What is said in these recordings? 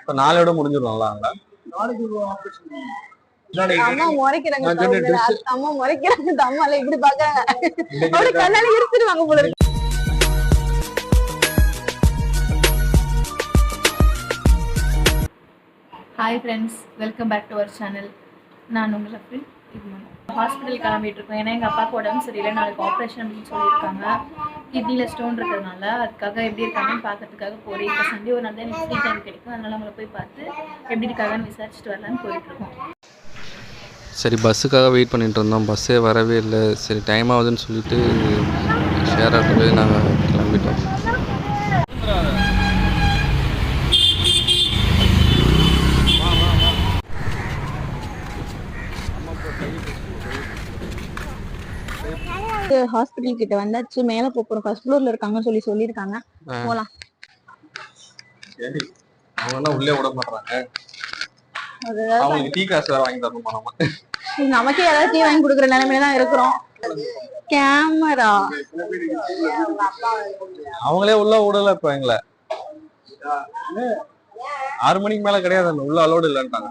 இப்ப முடிஞ்சிடும்ல அம்மா முறைக்கிறாங்க. அம்மா முறைக்கிறாங்க. அம்மால இப்படி பாக்குறாங்க அப்படி கண்ணால இருத்துருவாங்க போல இருக்கு. Hi friends welcome back to our channel நான் உங்களை ஹாஸ்பிட்டல் கிளம்பிட்டு இருக்கோம் ஏன்னா எங்கள் அப்பாவுக்கு உடம்பு சரியில்லை. நாளைக்கு ஆப்ரேஷன் அப்படின்னு சொல்லியிருக்காங்க. கிட்னியில் ஸ்டோன் இருக்கிறதுனால அதுக்காக எப்படி இருக்காங்கன்னு பார்க்கறதுக்காக போகிறேன் இப்போ சண்டே ஒரு நாள் தான் எனக்கு ஃப்ரீ டைம் கிடைக்கும். அதனால அவங்கள போய் பார்த்து எப்படி இருக்காங்கன்னு விசாரிச்சுட்டு வரலான்னு போயிட்டு இருக்கோம் சரி பஸ்ஸுக்காக வெயிட் பண்ணிட்டு இருந்தோம். பஸ்ஸே வரவே இல்லை. சரி டைம் ஆகுதுன்னு சொல்லிட்டு ஷேர் ஆட்டோவே நாங்கள் கிளம்பிட்டோம். ஹாஸ்பிட்டல் கிட்ட வந்தாச்சு. மேல போறோம் ஃபர்ஸ்ட் ஃப்ளோர்ல இருக்காங்கன்னு சொல்லி சொல்லியிருக்காங்க. ஆ. போலாம். சரி அவங்க உள்ளே விட மாட்டாங்க அவங்களுக்கு டீ காசு வேற வாங்கி தரணுமா நம்ம? நமக்கே ஏதாவது டீ வாங்கி கொடுக்குற நிலைமையில தான் இருக்கிறோம். கேமரா. அவங்களே உள்ள விடல இப்ப எங்களை. ஆறு மணிக்கு மேல கிடையாது உள்ள அலோடு இல்லைன்ட்டாங்க.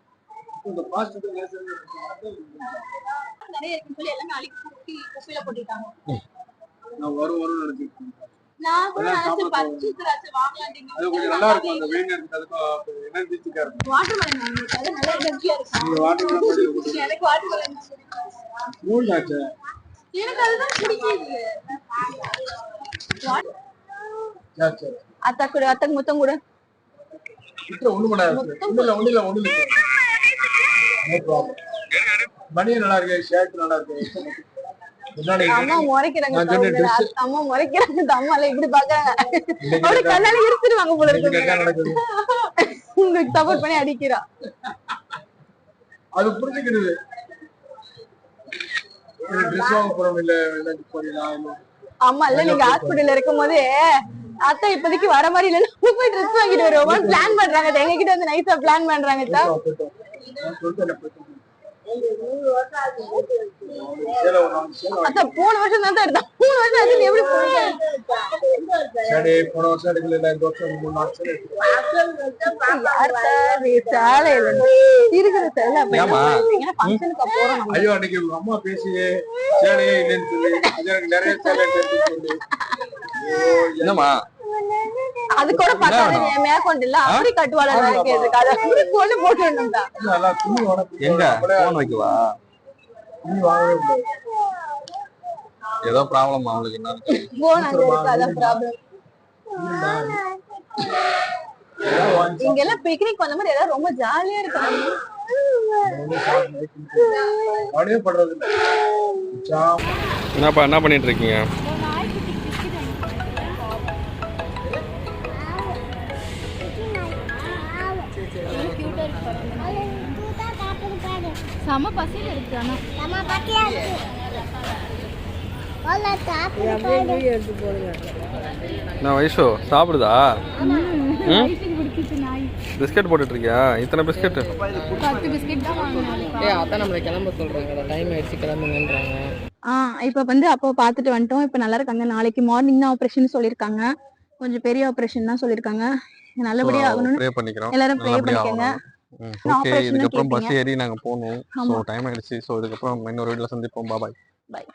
நிறைய இருக்குன்னு சொல்லி எல்லாமே அழுக்கி கூட்டி குப்பையில போட்டுட்டாங்க வரும் வரும் நினைச்சிருக்கேன் நான் கூட அதான் நினைச்சு சாப்பிட பச்சை திராட்சை அது கொஞ்சம் நல்லா இருக்கும். அந்த வெயில் நேரத்துக்கு அதுக்கு எனர்ஜெட்டிக்கா இருக்கும்? வாட்டர் மெலன் வாங்கிட்டு அது நல்ல எனர்ஜியா இருக்கும். நீங்க வாட்டர் மெலன் எனக்கு வாட்டர் மெலன் மூணு ஆச்சு எனக்கு அதுதான் பிடிக்குது அத்தா கூட அத்தாக்கு மொத்தம் கூட. இல்ல, ஒண்ணு பண்ணாது ஒண்ணு இல்ல ஒண்ணு இல்ல. பனியன் நல்லா இருக்கு ஷர்ட் நல்லா இருக்கு. அம்மா முறைக்கிறாங்க. அம்மா முறைக்கிறாங்க அம்மால இப்படி பாக்குறாங்க இன்னைக்கு அப்படி கண்ணால இருத்துருவாங்க போல இருக்கு உங்களுக்கு சப்போர்ட் பண்ணி அடிக்கிறா. அது புரிஞ்சுக்கிடுது ட்ரெஸ் வாங்க போறோம் இல்ல நீங்க ஹாஸ்பிடல்ல இருக்கும் போதே அத்தா இப்போதைக்கு வர மாதிரி இல்ல போய் ட்ரெஸ் வாங்கிட்டு வருவோம் பிளான் பண்றாங்க. எங்க கிட்ட வந்து நைஸா பிளான் பண்றாங்க போன வருஷம் தான் எடுத்தா. மூணு வருஷம் நீ எப்படி சேலை போன வருஷம் எடுக்கல வருஷம் மூணு. ஐயோ அன்னைக்கு அம்மா பேசி சேலையே இல்லைன்னு சொல்லி அது எனக்கு நிறைய என்னம்மா? அது கூட பத்தாது நீ மேற்கொண்டு இல்ல அப்படி கட்டுவாள கேட்டுருக்கு அதை அப்படி கொண்டு போட்டு உனக்கு எங்க? போன் வைக்கவா? துணி வாங்கவே முடியாது ஏதோ ப்ராப்ளம் அவங்களுக்கு என்ன போன் அங்க இருக்கு அதான் ப்ராப்ளம் இங்க எல்லாம் பிக்னிக் வந்த மாதிரி ஏதாவது ரொம்ப ஜாலியா இருக்கு அப்படியே படுறது இல்ல. ஜாம். என்னப்பா என்ன பண்ணிட்டு இருக்கீங்க? செம பசியில் இருக்கு ஆனா. என்ன வயசு சாப்பிடுதா? பிஸ்கட் போட்டுட்டு இருக்கியா இத்தனை பிஸ்கட்? பத்து பிஸ்கெட் தான் வாங்கினேன். ஏய் அதான் நம்மளை கிளம்ப சொல்றாங்க டைம் ஆயிடுச்சு கிளம்புங்கன்றாங்க. ஆ இப்ப வந்து அப்போ பார்த்துட்டு வந்துட்டோம். இப்ப நல்லா இருக்காங்க. நாளைக்கு மார்னிங் தான் ஆபரேஷன் சொல்லிருக்காங்க கொஞ்சம் பெரிய ஆபரேஷன் தான் சொல்லிருக்காங்க நல்லபடியா ஆகணும்னு எல்லாரும் ப்ரே பண்ணிக்கோங்க. ஓகே இதுக்கப்புறம் பஸ். ஏறி நாங்க போகணும். டைம் ஆயிடுச்சு. ஸோ இதுக்கப்புறம் இன்னொரு வீட்டில் சந்திப்போம். பாபாய் Bye.